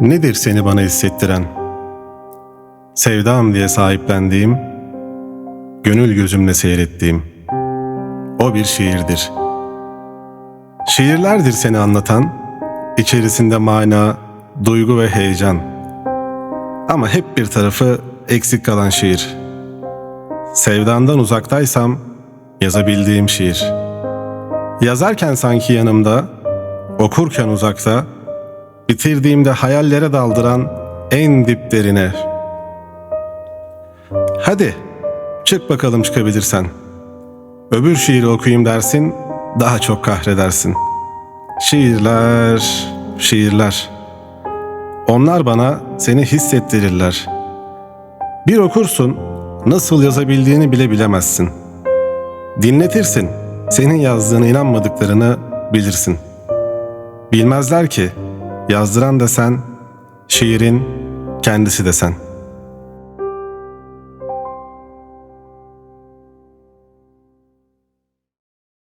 Nedir seni bana hissettiren? Sevdam diye sahiplendiğim, gönül gözümle seyrettiğim. O bir şiirdir. Şiirlerdir seni anlatan, içerisinde mana, duygu ve heyecan. Ama hep bir tarafı eksik kalan şiir. Sevdandan uzaktaysam yazabildiğim şiir. Yazarken sanki yanımda, okurken uzakta, bitirdiğimde hayallere daldıran en diplerine. Hadi çık bakalım çıkabilirsen. Öbür şiiri okuyayım dersin, daha çok kahredersin. Şiirler, şiirler. Onlar bana seni hissettirirler. Bir okursun, nasıl yazabildiğini bile bilemezsin. Dinletirsin, senin yazdığına inanmadıklarını bilirsin. Bilmezler ki, yazdıran da sen, şiirin kendisi de sen.''